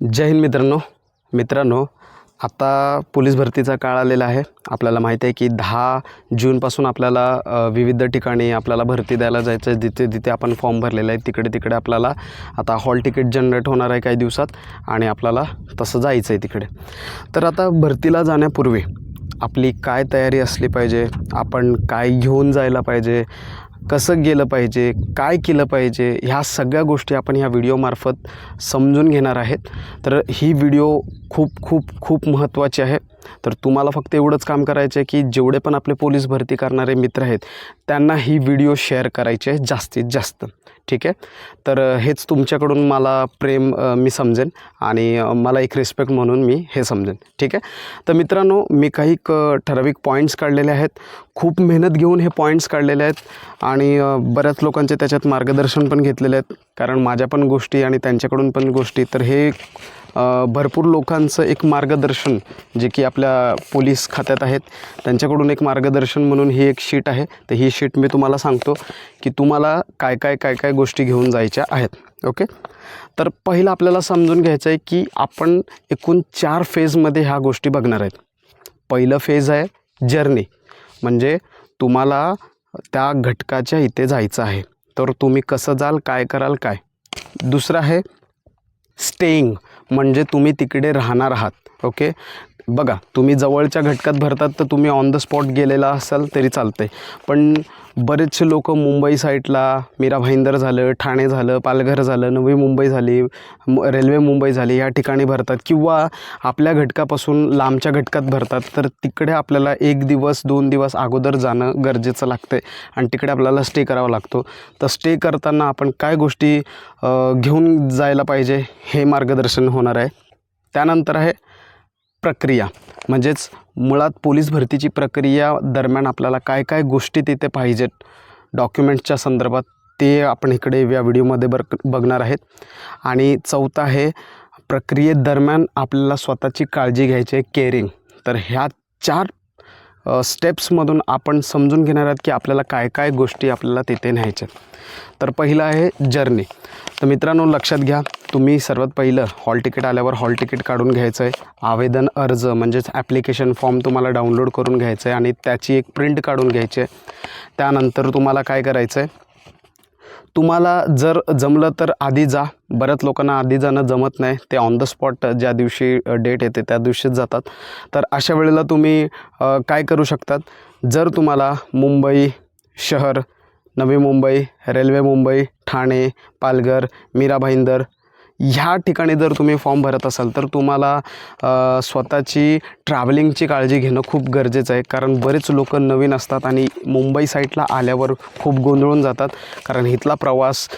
जय हिंद मित्रांनो. मित्रांनो आता पोलीस भरतीचा काळ आलेला आहे. आपल्याला माहिती आहे की दहा जूनपासून आपल्याला विविध ठिकाणी आपल्याला भरती द्यायला जायचं आहे जिथे जिथे आपण फॉर्म भरलेला आहे तिकडे तिकडे आपल्याला आता हॉल तिकीट जनरेट होणार आहे काही दिवसात आणि आपल्याला तसं जायचं आहे तिकडे. तर आता भरतीला जाण्यापूर्वी आपली काय तयारी असली पाहिजे? आपण काय घेऊन जायला पाहिजे? कसं गेलं पाहिजे काय केलं पाहिजे ह्या सगळ्या गोष्टी आपण ह्या व्हिडिओमार्फत समजून घेणार आहेत. तर ही व्हिडिओ खूप खूप खूप महत्त्वाची आहे. तर तुम्हाला फक्त एवढंच काम करायचं आहे की जेवढे पण आपले पोलीस भरती करणारे मित्र आहेत त्यांना ही व्हिडिओ शेअर करायची आहे जास्तीत जास्त. ठीक आहे? तर हेच तुमच्याकडून मला प्रेम मी समजेन आणि मला एक रिस्पेक्ट म्हणून मी हे समजेन. ठीक आहे? तर मित्रांनो मी काही क ठराविक पॉईंट्स काढलेले आहेत. खूप मेहनत घेऊन हे पॉईंट्स काढलेले आहेत आणि बऱ्याच लोकांचे त्याच्यात मार्गदर्शन पण घेतलेले आहेत. कारण माझ्या पण गोष्टी आणि त्यांच्याकडून पण गोष्टी तर हे भरपूर लोकांचं एक मार्गदर्शन जे की आपल्या पोलीस खात्यात आहेत त्यांच्याकडून एक मार्गदर्शन म्हणून ही एक शीट आहे. तर ही शीट मी तुम्हाला सांगतो की तुम्हाला काय काय काय काय गोष्टी घेऊन जायच्या आहेत. ओके? तर पहिलं आपल्याला समजून घ्यायचं आहे की आपण एकूण चार फेजमध्ये ह्या गोष्टी बघणार आहेत. पहिलं फेज आहे जर्नी. म्हणजे तुम्हाला त्या घटकाच्या इथे जायचं आहे. तर तुम्ही कसं जाल काय कराल काय? दुसरं आहे स्टेईंग म्हणजे तुम्ही तिकडे राहणार आहात ओके? बघा तुम्ही जवळच्या घटकात भरतात तर तुम्ही ऑन द स्पॉट गेलेला असाल तरी चालतंय. पण बरेचसे लोक मुंबई साईडला मीरा भाईंदर झालं ठाणे झालं पालघर झालं नवी मुंबई झाली रेल्वे मुंबई झाली या ठिकाणी भरतात किंवा आपल्या घटकापासून लांबच्या घटकात भरतात तर तिकडे आपल्याला एक दिवस दोन दिवस अगोदर जाणं गरजेचं लागतं आहे आणि तिकडे आपल्याला स्टे करावा लागतो. तर स्टे करताना आपण काय गोष्टी घेऊन जायला पाहिजे हे मार्गदर्शन होणार आहे. त्यानंतर आहे प्रक्रिया म्हणजेच मुळात पोलीस भरतीची प्रक्रिया दरम्यान आपल्याला काय काय गोष्टी तिथे पाहिजेत डॉक्युमेंट्सच्या संदर्भात ते आपण इकडे या व्हिडिओमध्ये बर बघणार आहेत. आणि चौथा आहे प्रक्रियेदरम्यान आपल्याला स्वतःची काळजी घ्यायची आहे केअरिंग तर ह्या चार स्टेप्समधून आपण समजून घेणार आहात की आपल्याला काय काय गोष्टी आपल्याला तिथे न्यायच्या तर पहिलं आहे जर्नी तर मित्रांनो लक्षात घ्या तुम्ही सर्वात पहिलं हॉल तिकीट आल्यावर हॉल तिकीट काढून घ्यायचं आहे. आवेदन अर्ज म्हणजेच ॲप्लिकेशन फॉर्म तुम्हाला डाउनलोड करून घ्यायचं आहे आणि त्याची एक प्रिंट काढून घ्यायची आहे. त्यानंतर तुम्हाला काय करायचं आहे? तुम्हाला जर जमलं तर आधी जा. बऱ्याच लोकांना आधी जाणं जमत नाही. ते ऑन द स्पॉट ज्या दिवशी डेट येते त्या दिवशीच जातात. तर अशा वेळेला तुम्ही काय करू शकतात? जर तुम्हाला मुंबई शहर नवी मुंबई रेल्वे मुंबई ठाणे पालघर मीरा भाईंदर ह्या ठिकाणी जर तुम्ही फॉर्म भरत असाल तर तुम्हाला स्वतःची ट्रॅव्हलिंगची काळजी घेणं खूप गरजेचं आहे. कारण बरेच लोक नवीन असतात आणि मुंबई साईडला आल्यावर खूप गोंधळून जातात. कारण इथला प्रवास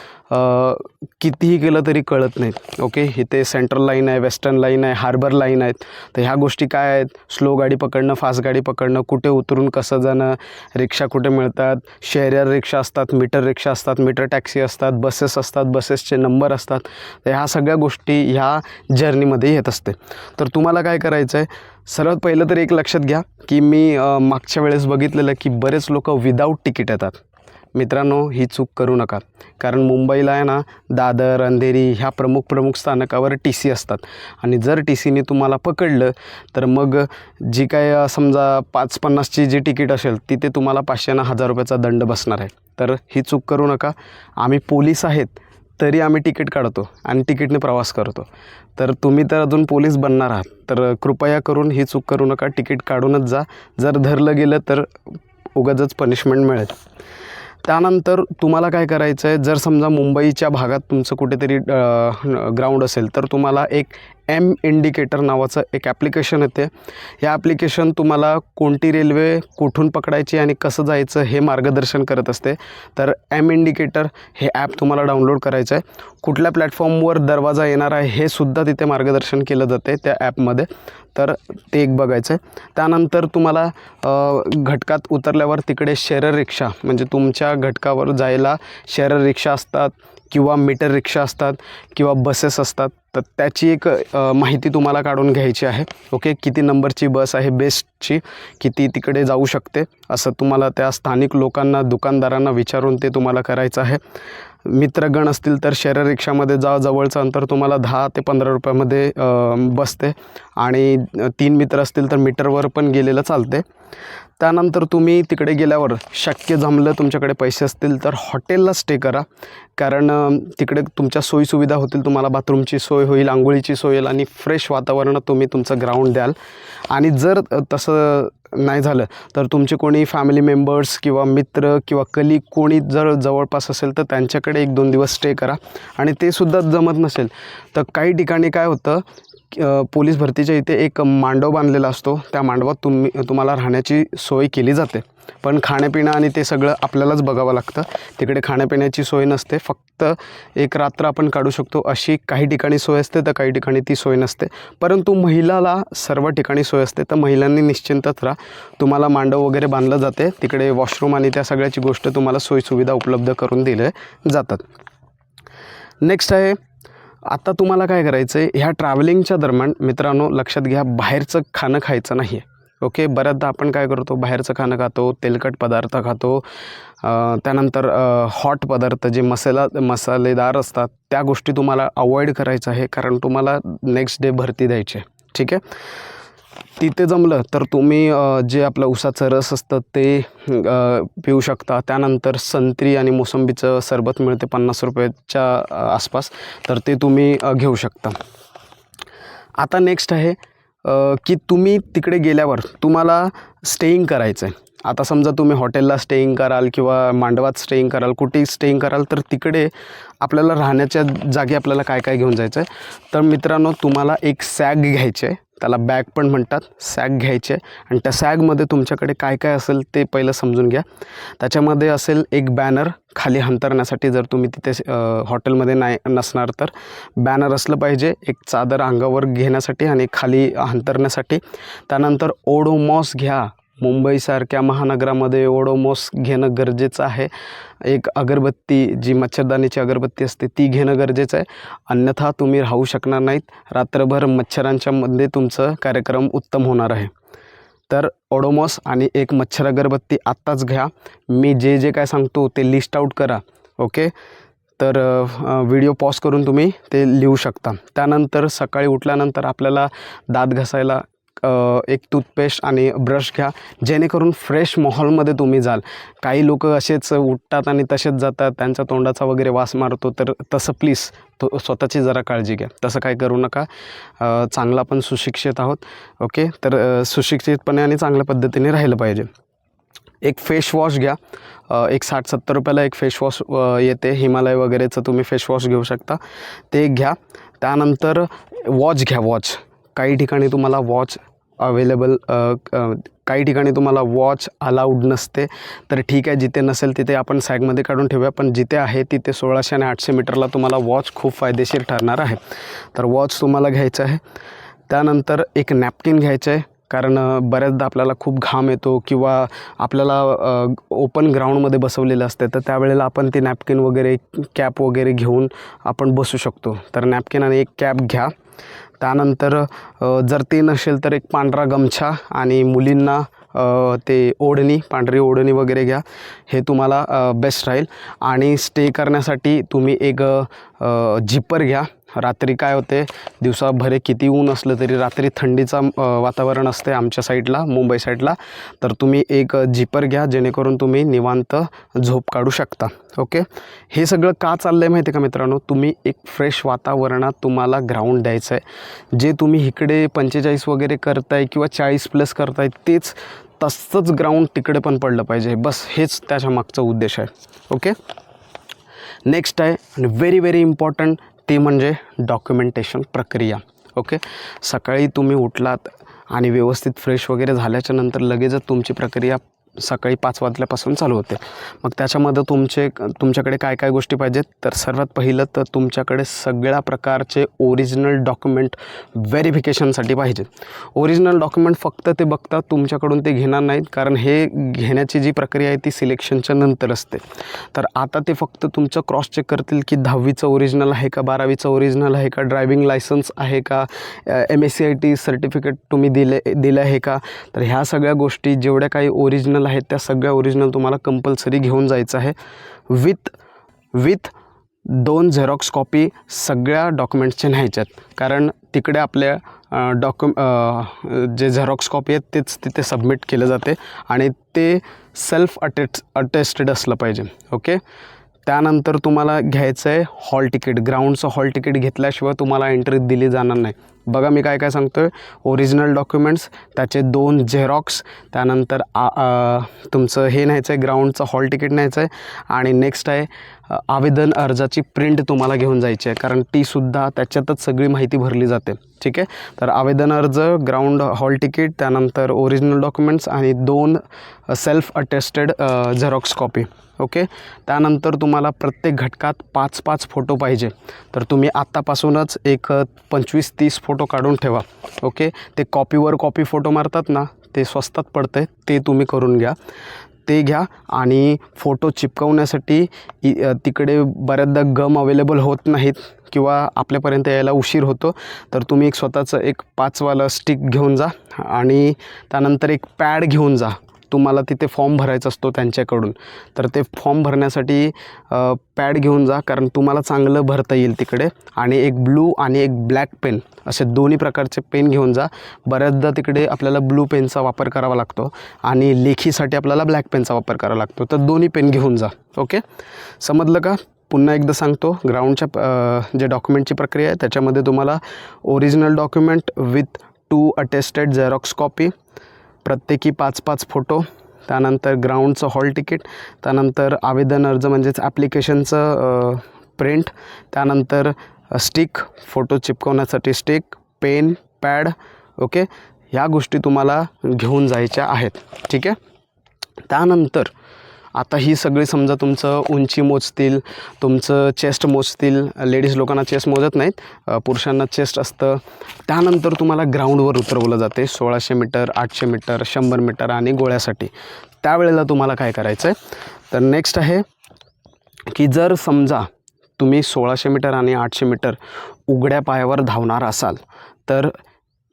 कितीही केलं तरी कळत नाहीत. ओके इथे सेंट्रल लाईन आहे वेस्टर्न लाईन आहे हार्बर लाईन आहेत. तर ह्या गोष्टी काय आहेत? स्लो गाडी पकडणं फास्ट गाडी पकडणं कुठे उतरून कसं जाणं रिक्षा कुठे मिळतात? शेअर रिक्षा असतात मीटर रिक्षा असतात मीटर टॅक्सी असतात बसेस असतात बसेसचे नंबर असतात. तर ह्या सगळ्या गोष्टी ह्या जर्नीमध्ये येत असते. तर तुम्हाला काय करायचं आहे सर्वात पहिलं तर एक लक्षात घ्या की मी मागच्या वेळेस बघितलेलं की बरेच लोक विदाऊट तिकीट येतात. मित्रांनो ही चूक करू नका. कारण मुंबईला आहे ना दादर अंधेरी ह्या प्रमुख प्रमुख स्थानकावर टी सी असतात. आणि जर टी सीने तुम्हाला पकडलं तर मग जी काय समजा पाच पन्नासची जी तिकीट असेल तिथे तुम्हाला पाचशे ना हजार रुपयाचा दंड बसणार आहे. तर ही चूक करू नका. आम्ही पोलीस आहेत तरी आम्ही तिकीट काढतो आणि तिकीटने प्रवास करतो. तर तुम्ही तर अजून पोलीस बनणार आहात तर कृपया करून ही चूक करू नका. तिकीट काढूनच जा. जर धरलं गेलं तर उगाचच पनिशमेंट मिळेल. त्यानंतर तुम्हाला काय करायचं आहे जर समजा मुंबईच्या भागात तुमचं कुठेतरी ग्राउंड असेल तर तुम्हाला एक एम इंडिकेटर नावाचं एक ॲप्लिकेशन येते. या ॲप्लिकेशन तुम्हाला कोणती रेल्वे कुठून पकडायची आणि कसं जायचं हे मार्गदर्शन करत असते. तर एम इंडिकेटर हे ॲप तुम्हाला डाउनलोड करायचं आहे कुठल्या प्लॅटफॉर्मवर दरवाजा येणार आहे हे सुद्धा तिथे मार्गदर्शन केलं जाते त्या ॲपमध्ये तर ते एक बघायचं आहे त्यानंतर तुम्हाला घटकात उतरल्यावर तिकडे शेअर रिक्षा म्हणजे तुमच्या घटकावर जायला शेअर रिक्षा असतात किंवा मीटर रिक्षा असतात किंवा बसेस असतात तर त्याची एक माहिती तुम्हाला काढून घ्यायची आहे. ओके? किती नंबरची बस आहे बेस्टची किती तिकडे जाऊ शकते असं तुम्हाला त्या स्थानिक लोकांना दुकानदारांना विचारून ते तुम्हाला करायचं आहे. मित्रगण असतील तर शेअर रिक्षामध्ये जा जवळचं अंतर तुम्हाला दहा ते पंधरा रुपयामध्ये बसते. आणि तीन मित्र असतील तर मीटरवर पण गेलेलं चालते. त्यानंतर तुम्ही तिकडे गेल्यावर शक्य जमलं तुमच्याकडे पैसे असतील तर हॉटेलला स्टे करा. कारण तिकडे तुमच्या सोयीसुविधा होतील तुम्हाला बाथरूमची सोय होईल आंघोळीची सोय होईल आणि फ्रेश वातावरणात तुम्ही तुमचं ग्राउंड द्याल. आणि जर तसं नाही झालं तर तुमचे कोणी फॅमिली मेंबर्स किंवा मित्र किंवा कली कोणी जर जवळपास असेल तर त्यांच्याकडे एक दोन दिवस स्टे करा. आणि ते सुद्धा जमत नसेल. तर काही ठिकाणी काय होतं पोलीस भरतीच्या इथे एक मांडव बांधलेला असतो. त्या मांडवात तुम्ही तुम्हाला राहण्याची सोय केली जाते. पण खाण्यापिणं आणि ते सगळं आपल्यालाच बघावं लागतं. तिकडे खाण्यापिण्याची सोय नसते. फक्त एक रात्र आपण काढू शकतो. अशी काही ठिकाणी सोय असते तर काही ठिकाणी ती सोय नसते. परंतु महिलाला सर्व ठिकाणी सोय असते. तर महिलांनी निश्चिंतच राहा. तुम्हाला मांडव वगैरे बांधलं जाते. तिकडे वॉशरूम आणि त्या सगळ्याची गोष्ट तुम्हाला सोयीसुविधा उपलब्ध करून दिल्या जातात. नेक्स्ट आहे आता तुम्हाला काय करायचं आहे ह्या ट्रॅव्हलिंगच्या दरम्यान मित्रांनो लक्षात घ्या बाहेरचं खाणं खायचं नाही आहे ओके बऱ्याचदा आपण काय करतो? बाहेरचं खाणं खातो तेलकट पदार्थ खातो. त्यानंतर हॉट पदार्थ जे मसाला मसालेदार असतात त्या गोष्टी तुम्हाला अवॉइड करायचं आहे कारण तुम्हाला नेक्स्ट डे भरती द्यायची आहे. ठीक आहे? तिथे जमलं तर तुम्ही जे आपलं उसाचं रस असतं ते पिऊ शकता. त्यानंतर संत्री आणि मोसंबीचं सरबत मिळते पन्नास रुपयाच्या आसपास. तर ते तुम्ही घेऊ शकता. आता नेक्स्ट आहे की तुम्ही तिकडे गेल्यावर तुम्हाला स्टेईंग करायचं आहे आता समजा तुम्ही हॉटेलला स्टेईंग कराल किंवा मांडवात स्टेईंग कराल कुठेही स्टेईंग कराल तर तिकडे आपल्याला राहण्याच्या जागी आपल्याला काय काय घेऊन जायचं आहे तर मित्रांनो तुम्हाला एक सॅग घ्यायचे आहे त्याला बॅग पण म्हणतात सॅग घ्यायचे. आणि त्या सॅगमध्ये तुमच्याकडे काय काय असेल ते पहिलं समजून घ्या. त्याच्यामध्ये असेल एक बॅनर खाली हंतरण्यासाठी जर तुम्ही तिथे हॉटेलमध्ये नाही नसणार तर. बॅनर असलं पाहिजे एक चादर अंगावर घेण्यासाठी आणि खाली हंतरण्यासाठी. त्यानंतर ओडोमॉस घ्या. मुंबईसारख्या महानगरामध्ये ओडोमॉस घेणं गरजेचं आहे. एक अगरबत्ती जी मच्छरदाणीची अगरबत्ती असते ती घेणं गरजेचं आहे. अन्यथा तुम्ही राहू शकणार नाहीत. रात्रभर मच्छरांच्या मध्ये तुमचं कार्यक्रम उत्तम होणार आहे. तर ओडोमॉस आणि एक मच्छर अगरबत्ती आत्ताच घ्या. मी जे जे काय सांगतो ते लिस्ट आऊट करा ओके? तर व्हिडिओ पॉज करून तुम्ही ते लिहू शकता. त्यानंतर सकाळी उठल्यानंतर आपल्याला दात घासायला एक टूथपेस्ट आणि ब्रश घ्या. जेणेकरून फ्रेश माहोलमध्ये तुम्ही जाल. काही लोक असेच उठतात आणि तसेच जातात. त्यांच्या तोंडाचा वगैरे वास मारतो. तर तसं प्लीज तो स्वतःची जरा काळजी घ्या. तसं काय करू नका. चांगला चांगलं आपण सुशिक्षित आहोत. ओके? तर सुशिक्षितपणे आणि चांगल्या पद्धतीने राहिलं पाहिजे. एक फेशवॉश घ्या. एक साठ सत्तर रुपयाला एक फेशवॉश येते. हिमालय वगैरेचं तुम्ही फेशवॉश घेऊ शकता. ते घ्या. त्यानंतर वॉच घ्या वॉच काही ठिकाणी तुम्हाला वॉच अवेलेबल काही ठिकाणी तुम्हाला वॉच अलाउड नसते. तर ठीक आहे जिथे नसेल तिथे आपण सॅगमध्ये काढून ठेवूया. पण जिथे आहे तिथे सोळाशे आणि आठशे मीटरला तुम्हाला वॉच खूप फायदेशीर ठरणार आहे. तर वॉच तुम्हाला घ्यायचं आहे. त्यानंतर एक नॅपकिन घ्यायचं आहे. कारण बऱ्याचदा आपल्याला खूप घाम येतो किंवा आपल्याला ओपन ग्राउंडमध्ये बसवलेलं असते. तर त्यावेळेला आपण ते नॅपकिन वगैरे कॅप वगैरे घेऊन आपण बसू शकतो. तर नॅपकिन आणि एक कॅप घ्या. त्यानंतर जर ते नसेल तर एक पांढरा गमछा आणि मुलींना ते ओढणी पांढरी ओढणी वगैरे घ्या. हे तुम्हाला बेस्ट राहील. आणि स्टे करण्यासाठी तुम्ही एक जिपर घ्या. रात्री काय होते? दिवसाभरे किती ऊन असलं तरी रात्री थंडीचा वातावरण असते आमच्या साईडला मुंबई साईडला. तर तुम्ही एक जिपर घ्या जेणेकरून तुम्ही निवांत झोप काढू शकता. ओके? हे सगळं का चाललं आहे माहिती आहे का मित्रांनो? तुम्ही एक फ्रेश वातावरणात तुम्हाला ग्राउंड द्यायचं आहे जे तुम्ही इकडे पंचेचाळीस वगैरे करताय किंवा चाळीस प्लस करताय तेच तसंच ग्राउंड तिकडे पण पडलं पाहिजे. बस हेच त्याच्या मागचा उद्देश आहे. ओके? नेक्स्ट आहे आणि व्हेरी व्हेरी इम्पॉर्टंट ती म्हणजे डॉक्युमेंटेशन प्रक्रिया. ओके सकाळी तुम्ही उठलात आणि व्यवस्थित फ्रेश वगैरे झाल्याच्यानंतर लगेचच तुमची प्रक्रिया सकाळी पाच वाजल्यापासून चालू होते. मग त्याच्यामध्ये तुमचे तुमच्याकडे काय काय गोष्टी पाहिजेत? तर सर्वात पहिलं तर तुमच्याकडे सगळ्या प्रकारचे ओरिजिनल डॉक्युमेंट व्हेरिफिकेशनसाठी पाहिजेत. ओरिजिनल डॉक्युमेंट फक्त ते बघतात तुमच्याकडून ते घेणार नाहीत कारण हे घेण्याची जी प्रक्रिया आहे ती सिलेक्शनच्या नंतर असते. तर आता ते फक्त तुमचं क्रॉस चेक करतील की दहावीचं ओरिजिनल आहे का बारावीचं ओरिजिनल आहे का ड्रायव्हिंग लायसन्स आहे का M S C I T certificate तुम्ही दिले दिलं आहे का? तर ह्या सगळ्या गोष्टी जेवढ्या काही ओरिजिनल आहेत त्या सगळ्या ओरिजिनल तुम्हाला कंपल्सरी घेऊन जायचं आहे. विथ विथ दोन झेरॉक्स कॉपी सगळ्या डॉक्युमेंट्सचे न्यायच्यात कारण तिकडे आपल्या डॉक्यु जे झेरॉक्स कॉपी आहेत तेच तिथे सबमिट केलं जाते आणि ते सेल्फ अटेस्ट अटेस्टेड असलं पाहिजे. ओके त्यानंतर तुम्हाला घ्यायचं आहे हॉल तिकीट ग्राउंडचं हॉल तिकीट घेतल्याशिवाय तुम्हाला एंट्री दिली जाणार नाही. बघा मी काय काय सांगतो आहे ओरिजिनल डॉक्युमेंट्स त्याचे दोन झेरॉक्स त्यानंतर आ तुमचं हे न्यायचं आहे ग्राउंडचं हॉल तिकीट न्यायचं आहे आणि नेक्स्ट आहे आवेदन अर्जाची प्रिंट तुम्हाला घेऊन जायची आहे. कारण तीसुद्धा त्याच्यातच सगळी माहिती भरली जाते. ठीक आहे? तर आवेदन अर्ज ग्राउंड हॉल तिकीट त्यानंतर ओरिजिनल डॉक्युमेंट्स आणि दोन self attested xerox copy okay? त्यानंतर तुम्हाला प्रत्येक घटकात पाच पाच फोटो पाहिजे. तर तुम्ही आत्तापासूनच एक पंचवीस तीस फोटो काढून ठेवा. ओके? ते कॉपीवर कॉपी फोटो मारतात ना ते स्वस्तात पडते ते तुम्ही करून घ्या. ते घ्या आणि फोटो चिपकवण्यासाठी इ तिकडे बऱ्याचदा गम अवेलेबल होत नाहीत किंवा आपल्यापर्यंत यायला उशीर होतो. तर तुम्ही एक स्वतःचं एक पाचवालं स्टिक घेऊन जा आणि त्यानंतर एक पॅड घेऊन जा. तुम्हाला तिथे फॉर्म भरायचा असतो त्यांच्याकडून. तर ते फॉर्म भरण्यासाठी पॅड घेऊन जा कारण तुम्हाला चांगलं भरता येईल तिकडे. आणि एक ब्लू आणि एक ब्लॅक पेन असे दोन्ही प्रकारचे पेन घेऊन जा. बऱ्याचदा तिकडे आपल्याला ब्लू पेनचा वापर करावा लागतो आणि लेखीसाठी आपल्याला ब्लॅक पेनचा वापर करावा लागतो. तर दोन्ही पेन घेऊन जा ओके? समजलं का? पुन्हा एकदा सांगतो ग्राउंडच्या जे डॉक्युमेंटची प्रक्रिया आहे त्याच्यामध्ये तुम्हाला original document with two attested xerox copy प्रत्येकी पाच पाच फोटो त्यानंतर ग्राउंडचं हॉल तिकीट त्यानंतर आवेदन अर्ज म्हणजेच ॲप्लिकेशनचं प्रिंट त्यानंतर स्टिक फोटो चिपकवण्यासाठी स्टिक पेन पॅड ओके ह्या गोष्टी तुम्हाला घेऊन जायच्या आहेत ठीक आहे? त्यानंतर आता ही सगळी समजा तुमचं उंची मोजतील तुमचं चेस्ट मोजतील लेडीज लोकांना चेस्ट मोजत नाहीत पुरुषांना चेस्ट असतं. त्यानंतर तुम्हाला ग्राउंडवर उतरवलं जाते सोळाशे मीटर आठशे मीटर शंभर मीटर आणि गोळ्यासाठी. त्यावेळेला तुम्हाला काय करायचं आहे तर नेक्स्ट आहे की जर समजा तुम्ही सोळाशे मीटर आणि आठशे मीटर उघड्या पायावर धावणार असाल तर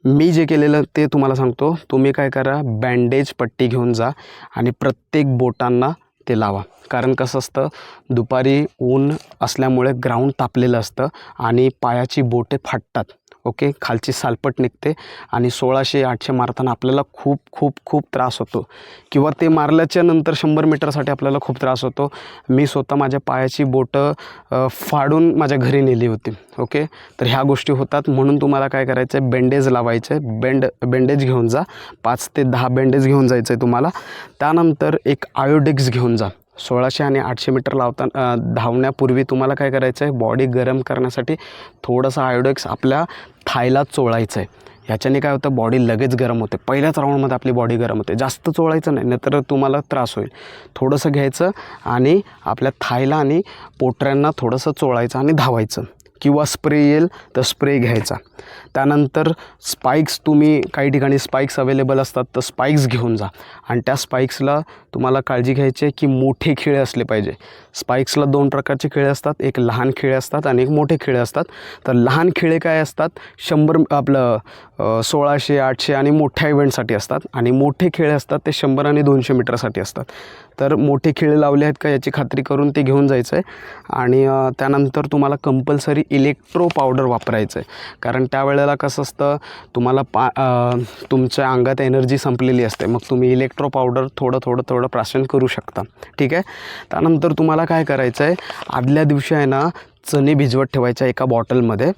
मी जे केलेलं ते तुम्हाला सांगतो. तुम्ही काय करा बँडेज पट्टी घेऊन जा आणि प्रत्येक बोटांना ते लावा. कारण कसं असतं दुपारी ऊन असल्यामुळे ग्राउंड तापलेलं असतं आणि पायाची बोटे फाटतात. ओके? खालची सालपट निघते आणि सोळाशे आठशे मारताना आपल्याला खूप खूप खूप त्रास होतो. किंवा ते मारल्याच्या नंतर शंभर मीटरसाठी आपल्याला खूप त्रास होतो. मी स्वतः माझ्या पायाची बोटं फाडून माझ्या घरी नेली होती. ओके? तर ह्या गोष्टी होतात. म्हणून तुम्हाला काय करायचं आहे बेंडेज लावायचं आहे बेंड बेंडेज घेऊन जा. पाच ते दहा बेंडेज घेऊन जायचं आहे तुम्हाला. त्यानंतर एक आयोडेक्स घेऊन जा. सोळाशे आणि आठशे मीटर लावता धावण्यापूर्वी तुम्हाला काय करायचं आहे बॉडी गरम करण्यासाठी थोडंसं आयोडेक्स आपल्या थायला चोळायचं आहे ह्याच्याने काय होतं? बॉडी लगेच गरम होते. पहिल्याच राऊंडमध्ये आपली बॉडी गरम होते. जास्त चोळायचं नाही नाहीतर तुम्हाला त्रास होईल. थोडंसं घ्यायचं आणि आपल्या थायला आणि पोटऱ्यांना थोडंसं चोळायचं आणि धावायचं. किंवा स्प्रे येईल तर स्प्रे घ्यायचा. त्यानंतर स्पाईक्स तुम्ही काही ठिकाणी स्पाईक्स अवेलेबल असतात तर स्पाईक्स घेऊन जा. आणि त्या स्पाईक्सला तुम्हाला काळजी घ्यायची आहे की मोठे खिळे असले पाहिजे. स्पाईक्सला दोन प्रकारचे खिळे असतात एक लहान खिळे असतात आणि एक मोठे खिळे असतात. तर लहान खिळे काय असतात? शंभर आपलं सोळाशे आठशे आणि मोठ्या इव्हेंटसाठी असतात. आणि मोठे खिळे असतात ते शंभर आणि दोनशे मीटरसाठी असतात. तर मोठे खिळे लावले आहेत का याची खात्री करून ते घेऊन जायचं आहे आणि त्यानंतर तुम्हाला कंपल्सरी इलेक्ट्रो पावडर वापरायचं आहे कारण त्यावेळेला कसं असतं तुम्हाला पा तुमच्या अंगात एनर्जी संपलेली असते. मग तुम्ही इलेक्ट्रो पावडर थोडं थोडं थोडं प्राशन करू शकता. ठीक आहे? त्यानंतर तुम्हाला काय करायचं आहे आदल्या दिवशी आहे ना चणे भिजवत ठेवायच्या एका बॉटलमध्ये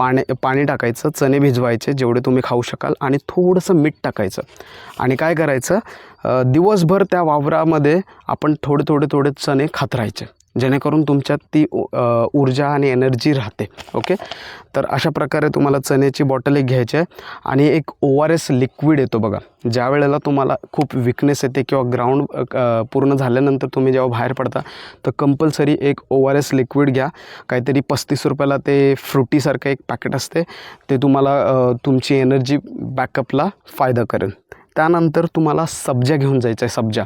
पाणी पाणी टाकायचं चणे भिजवायचे जेवढे तुम्ही खाऊ शकाल आणि थोडंसं मीठ टाकायचं. आणि काय करायचं? दिवसभर त्या वावरामध्ये आपण थोडे थोडे थोडे चणे खात राहायचे. जेणेकरून तुमच्यात ती ऊर्जा आणि एनर्जी राहते. ओके? तर अशा प्रकारे तुम्हाला चण्याची बॉटल एक घ्यायची आहे आणि एक ओ आर एस लिक्विड येतो बघा. ज्या वेळेला तुम्हाला खूप विकनेस येते किंवा ग्राउंड पूर्ण झाल्यानंतर तुम्ही जेव्हा बाहेर पडता तर कंपल्सरी एक ओ आर एस लिक्विड घ्या. काहीतरी पस्तीस रुपयाला ते फ्रुटीसारखं एक पॅकेट असते. ते तुम्हाला तुमची एनर्जी बॅकअपला फायदा करेल. त्यानंतर तुम्हाला सब्जा घेऊन जायचं आहे सब्जा.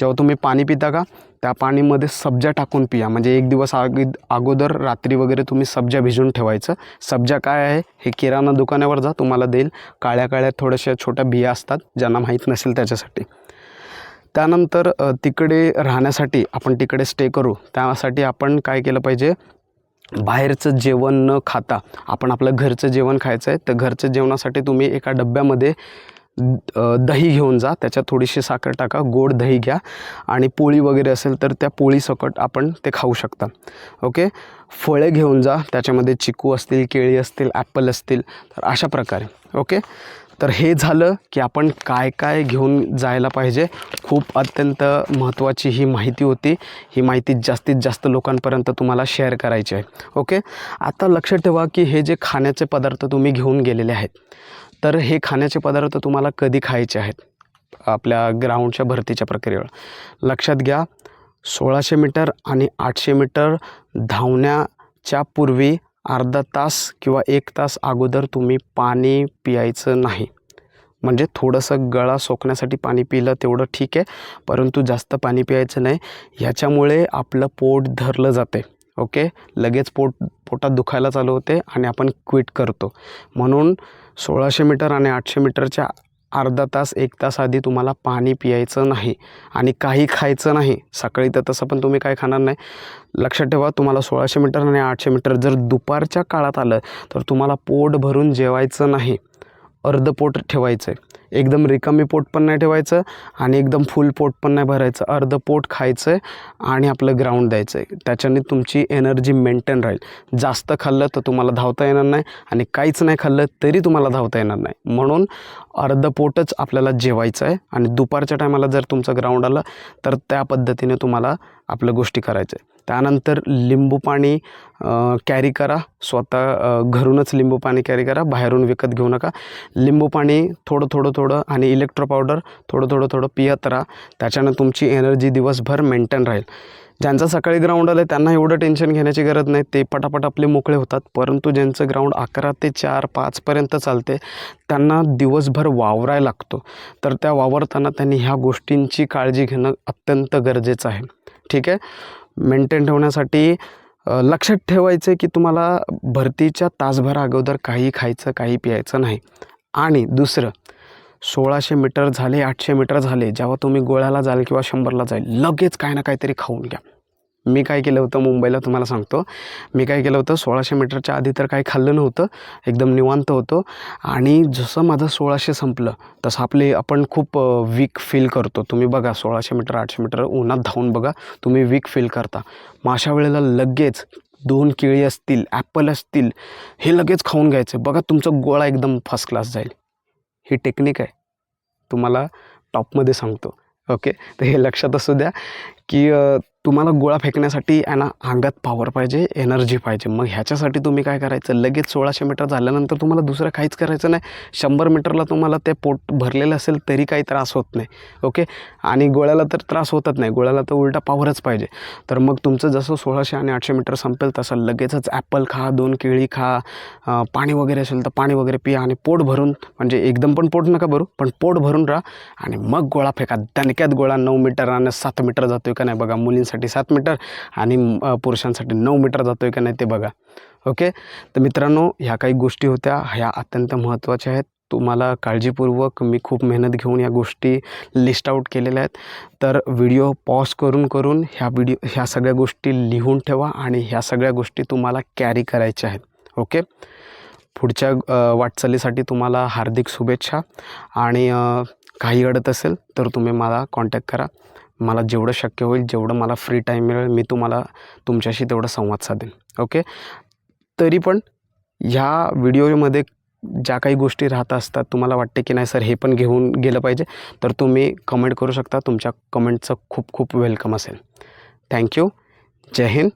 जेव्हा तुम्ही पाणी पिता का त्या पाणीमध्ये सब्जा टाकून पिया. म्हणजे एक दिवस आग अगोदर रात्री वगैरे तुम्ही सब्जा भिजवून ठेवायचं. सब्जा काय आहे हे किराणा दुकानावर जा तुम्हाला देईल. काळ्या काळ्या थोड्याशा छोट्या बिया असतात ज्यांना माहीत नसेल त्याच्यासाठी. त्यानंतर तिकडे राहण्यासाठी आपण तिकडे स्टे करू. त्यासाठी आपण काय केलं पाहिजे बाहेरचं जेवण न खाता आपण आपलं घरचं जेवण खायचं आहे. तर घरच्या जेवणासाठी तुम्ही एका डब्यामध्ये दही घेऊन जा त्याच्यात थोडीशी साखर टाका गोड दही घ्या आणि पोळी वगैरे असेल तर त्या पोळीसकट आपण ते खाऊ शकता. ओके? फळे घेऊन जा त्याच्यामध्ये चिकू असतील केळी असतील ॲपल असतील तर अशा प्रकारे. ओके? तर हे झालं की आपण काय काय घेऊन जायला पाहिजे. खूप अत्यंत महत्त्वाची ही माहिती होती. ही माहिती जास्तीत जास्त लोकांपर्यंत तुम्हाला शेअर करायची आहे. ओके? आता लक्षात ठेवा की हे जे खाण्याचे पदार्थ तुम्ही घेऊन गेलेले आहेत तर हे खाण्याचे पदार्थ तुम्हाला कधी खायचे आहेत? आपल्या ग्राउंडच्या भरतीच्या प्रक्रियेवर. लक्षात घ्या सोळाशे मीटर आणि आठशे मीटर धावण्याच्या पूर्वी अर्धा तास किंवा एक तास अगोदर तुम्ही पाणी पियायचं नाही. म्हणजे थोडंसं गळा सोकण्यासाठी पाणी पिलं तेवढं ठीक आहे परंतु जास्त पाणी पियायचं नाही. ह्याच्यामुळे आपलं पोट धरलं जाते ओके? लगेच पोट पोटात दुखायला चालू होते आणि आपण क्विट करतो. म्हणून सोळाशे मीटर आणि आठशे मीटरच्या अर्धा तास एक तास आधी तुम्हाला पाणी पियायचं नाही आणि काही खायचं नाही. सकाळी तर तसं पण तुम्ही काय खाणार नाही. लक्षात ठेवा तुम्हाला सोळाशे मीटर आणि आठशे मीटर जर दुपारच्या काळात आलं तर तुम्हाला पोट भरून जेवायचं नाही. अर्ध पोट ठेवायचं आहे एकदम रिकामी पोट पण नाही ठेवायचं आणि एकदम फुल पोट पण नाही भरायचं. अर्ध पोट खायचं आहे आणि आपलं ग्राउंड द्यायचं आहे त्याच्याने तुमची एनर्जी मेंटेन राहील. जास्त खाल्लं तर तुम्हाला धावता येणार नाही आणि काहीच नाही खाल्लं तरी तुम्हाला धावता येणार नाही. म्हणून अर्ध पोटच आपल्याला जेवायचं आहे आणि दुपारच्या टायमाला जर तुमचं ग्राउंड आलं तर त्या पद्धतीने तुम्हाला आपल्या गोष्टी करायच्या आहे त्यानंतर लिंबू पाणी कॅरी करा. स्वतः घरूनच लिंबू पाणी कॅरी करा. बाहेरून विकत घेऊ नका. लिंबू पाणी थोडं थोडं थोडं आणि इलेक्ट्रो पावडर थोडं थोडं थोडं पियत राहा. त्याच्यानं तुमची एनर्जी दिवसभर मेंटेन राहील. ज्यांचं सकाळी ग्राउंड आलं त्यांना एवढं टेन्शन घेण्याची गरज नाही. ते पटापट आपले मोकळे होतात. परंतु ज्यांचं ग्राउंड अकरा ते चार पाचपर्यंत चालते त्यांना दिवसभर वावरायला लागतो. तर त्या वावरताना त्यांनी ह्या गोष्टींची काळजी घेणं अत्यंत गरजेचं आहे. ठीक आहे? मेंटेन ठेवण्यासाठी लक्षात ठेवायचं आहे की तुम्हाला भरतीच्या तासभर अगोदर काही खायचं काही प्यायचं नाही. आणि दुसरं सोळाशे मीटर झाले आठशे मीटर झाले जेव्हा तुम्ही गोळ्याला जाल किंवा शंभरला जाईल लगेच काही ना काहीतरी खाऊन घ्या. मी काय केलं होतं मुंबईला तुम्हाला सांगतो. मी काय केलं होतं सोळाशे मीटरच्या आधी तर काही खाल्लं नव्हतं एकदम निवांत होतो. आणि जसं माझं सोळाशे संपलं तसं आपले आपण खूप वीक फील करतो. तुम्ही बघा सोळाशे मीटर आठशे मीटर उन्हात धावून बघा तुम्ही वीक फील करता. मग अशा वेळेला लगेच दोन केळी असतील ॲपल असतील हे लगेच खाऊन घ्यायचं. बघा तुमचा गोळा एकदम फर्स्ट क्लास जाईल. ही टेक्निक आहे. तुम्हाला टॉपमध्ये सांगतो. ओके तर हे लक्षात असू द्या की तुम्हाला गोळा फेकण्यासाठी यांना ना अंगात पॉवर पाहिजे एनर्जी पाहिजे. मग ह्याच्यासाठी तुम्ही काय करायचं? लगेच सोळाशे मीटर झाल्यानंतर तुम्हाला दुसरं काहीच करायचं नाही. शंभर मीटरला तुम्हाला ते पोट भरलेलं असेल तरी काही त्रास होत नाही. ओके आणि गोळ्याला तर त्रास होतच नाही. गोळ्याला तर उलटा पॉवरच पाहिजे. तर मग तुमचं जसं सोळाशे आणि आठशे मीटर संपेल तसं लगेचच ॲपल खा दोन केळी खा पाणी वगैरे असेल तर पाणी वगैरे पिया आणि पोट भरून म्हणजे एकदम पण पोट नका भरू पण पोट भरून राहा आणि मग गोळा फेका. दणक्यात गोळा नऊ मीटर आणि सात मीटर जातोय का नाही बघा मुलींसाठी सात मीटर आणि पुरुषांसाठी नऊ मीटर जातो आहे का नाही ते बघा. ओके? तर मित्रांनो ह्या काही गोष्टी होत्या. ह्या अत्यंत महत्त्वाच्या आहेत. तुम्हाला काळजीपूर्वक मी खूप मेहनत घेऊन या गोष्टी लिस्ट आऊट केलेल्या आहेत. तर व्हिडिओ पॉज करून करून ह्या व्हिडिओ ह्या सगळ्या गोष्टी लिहून ठेवा आणि ह्या सगळ्या गोष्टी तुम्हाला कॅरी करायच्या आहेत. ओके? पुढच्या वाटचालीसाठी तुम्हाला हार्दिक शुभेच्छा आणि काही अडत असेल तर तुम्ही मला कॉन्टॅक्ट करा. मला जेवढं शक्य होईल जेवढं मला फ्री टाईम मिळेल मी तुम्हाला तुमच्याशी तेवढा संवाद साधेन. ओके तरी पण ह्या व्हिडिओमध्ये ज्या काही गोष्टी राहत असतात तुम्हाला वाटते की नाही सर हे पण घेऊन गेलं पाहिजे तर तुम्ही कमेंट करू शकता. तुमच्या कमेंटचं खूप खूप वेलकम असेल. थँक्यू जय हिंद.